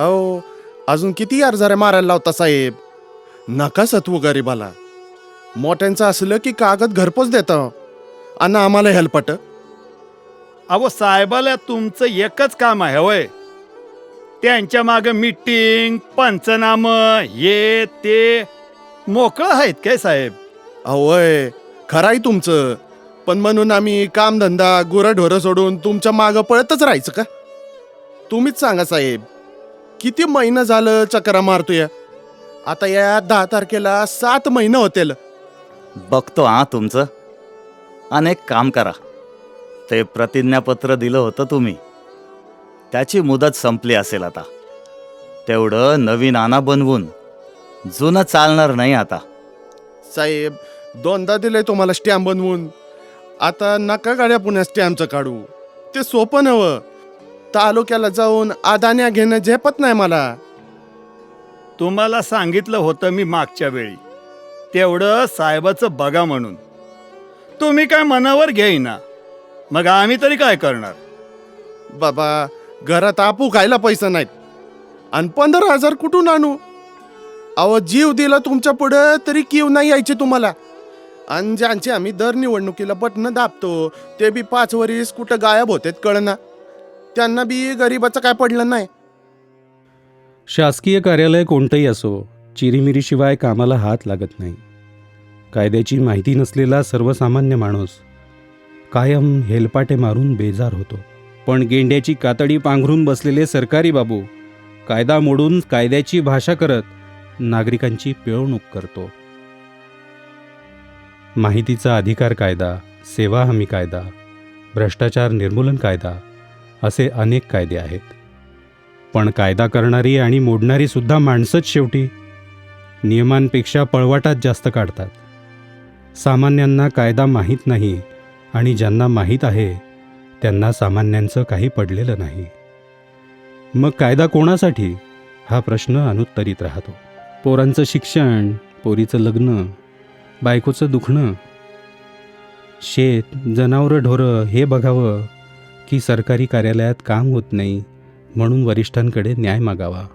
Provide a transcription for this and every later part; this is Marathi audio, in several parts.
अहो अजून किती अर्जाऱ्या मारायला लावता साहेब? नका सत्व गरीबाला. मोठ्यांचं असलं की कागद घरपोच देतं. आणि आम्हाला हेल्पट. अहो साहेबाला तुमचं एकच काम आहे होय. त्यांच्या माग मीटिंग पंचनाम हे ते. मोकळं आहेत काय साहेब? अहोय खरंय तुमचं. पण म्हणून आम्ही कामधंदा गुरंढोरं सोडून तुमच्या मागं पळतच राहायचं का? तुम्हीच सांगा साहेब. किती महिना झालं चक्रा मारतोय? आता या दहा तारखेला सात महिने होतील. बघतो हा तुमचं. आणि एक काम करा. ते प्रतिज्ञापत्र दिलं होतं तुम्ही. त्याची मुदत संपली असेल आता. तेवढं नवीन आणा बनवून. जुनं चालणार नाही आता. साहेब दोनदा दिले तुम्हाला स्टॅम्प बनवून. आता नका गाड्या पुण्या स्टॅम्पचं काढू. ते सोपं नवं तालुक्याला जाऊन आदान्या घेणं झेपत नाही मला. तुम्हाला सांगितलं होतं मी मागच्या वेळी. तेवढं साहेबाचं बघा म्हणून. तुम्ही काय मनावर घेईना. मग आम्ही तरी काय करणार? बाबा घरात आपू खायला पैसा नाहीत. आणि पंधरा हजार कुठून आणू? अहो जीव दिला तुमच्या पुढं तरी किव नाही यायचे तुम्हाला. आणि ज्यांचे आम्ही दर निवडणुकीला बटणं दाबतो ते बी पाच वरीस कुठं गायब होतेत कळना. त्यांना बी गरिबाचं काय पडलं नाही. शासकीय कार्यालय कोणतंही असो चिरीमिरीशिवाय कामाला हात लागत नाही. कायद्याची माहिती नसलेला सर्वसामान्य माणूस कायम हेलपाटे मारून बेजार होतो. पण गेंड्याची कातडी पांघरून बसलेले सरकारी बाबू कायदा मोडून कायद्याची भाषा करत नागरिकांची पिळवणूक करतो. माहितीचा अधिकार कायदा सेवा हमी कायदा भ्रष्टाचार निर्मूलन कायदा असे अनेक कायदे आहेत. पण कायदा करणारी आणि मोडणारी सुद्धा माणसंच शेवटी नियमांपेक्षा पळवाटात जास्त काढतात. सामान्यांना कायदा माहीत नाही आणि ज्यांना माहीत आहे त्यांना सामान्यांचं काही पडलेलं नाही. मग कायदा कोणासाठी? हा प्रश्न अनुत्तरित राहतो. पोरांचं शिक्षण पोरीचं लग्न बायकोचं दुखणं शेत जनावरं ढोरं हे बघावं की सरकारी कार्यालयात काम होत नाही म्हणून वरिष्ठांकडे न्याय मागावा.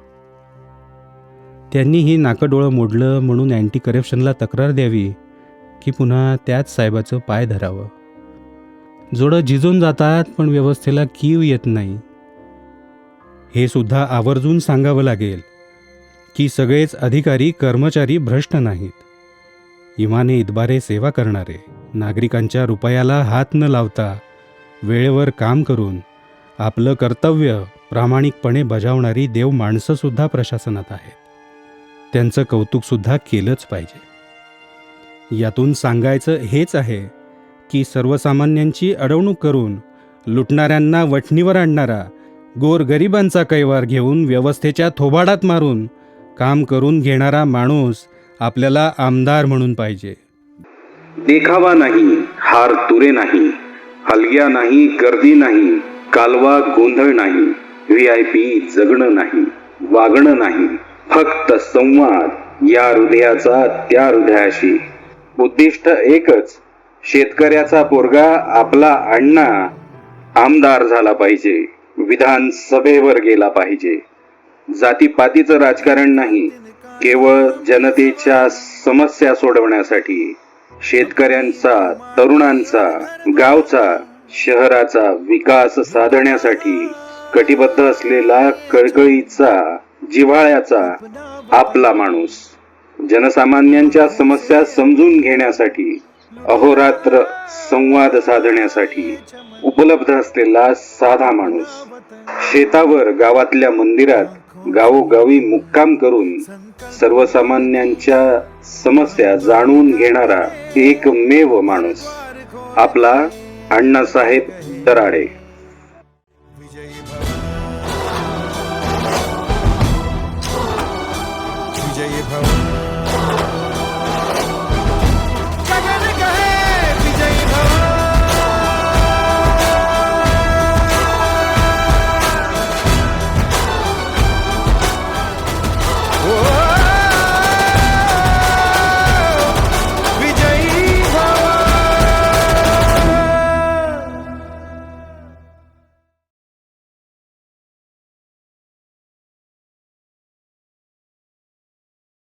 त्यांनी हे नाकडोळं मोडलं म्हणून अँटी करप्शनला तक्रार द्यावी की पुन्हा त्याच साहेबाचं पाय धरावं. जोडं झिजून जातात पण व्यवस्थेला कीव येत नाही. हे सुद्धा आवर्जून सांगावं लागेल की सगळेच अधिकारी कर्मचारी भ्रष्ट नाहीत. इमाने इतबारे सेवा करणारे नागरिकांच्या रुपयाला हात न लावता वेळेवर काम करून आपलं कर्तव्य प्रामाणिकपणे बजावणारी देव माणसंसुद्धा प्रशासनात आहेत. त्यांचं कौतुकसुद्धा केलंच पाहिजे. यातून सांगायचं हेच आहे की सर्वसामान्यांची अडवणूक करून लुटणाऱ्यांना वठणीवर आणणारा गोरगरिबांचा कैवार घेऊन व्यवस्थेच्या थोबाडात मारून काम करून घेणारा माणूस आपल्याला आमदार म्हणून पाहिजे. देखावा नाही हार तुरे नाही. हलग्या नाही गर्दी नाही कालवा गोंधळ नाही व्ही आय पी जगणं नाही वागणं नाही फक्त संवाद या हृदयाचा त्या हृदयाशी. उद्दिष्ट एकच शेतकऱ्याचा पोरगा आपला अण्णा आमदार झाला पाहिजे विधानसभेवर गेला पाहिजे. जातीपातीचं राजकारण नाही केवळ जनतेच्या समस्या सोडवण्यासाठी. शेतकऱ्यांचा तरुणांचा गावचा शहराचा विकास साधण्यासाठी कटिबद्ध असलेला कळकळीचा जिव्हाळ्याचा आपला माणूस. जनसामान्यांच्या समस्या समजून घेण्यासाठी अहोरात्र संवाद साधण्यासाठी उपलब्ध असलेला साधा माणूस. शेतावर गावातल्या मंदिरात गावोगावी मुक्काम करून सर्वसामान्यांच्या समस्या जाणून घेणारा एकमेव माणूस आपला अण्णासाहेब दराडे. विजयी भव.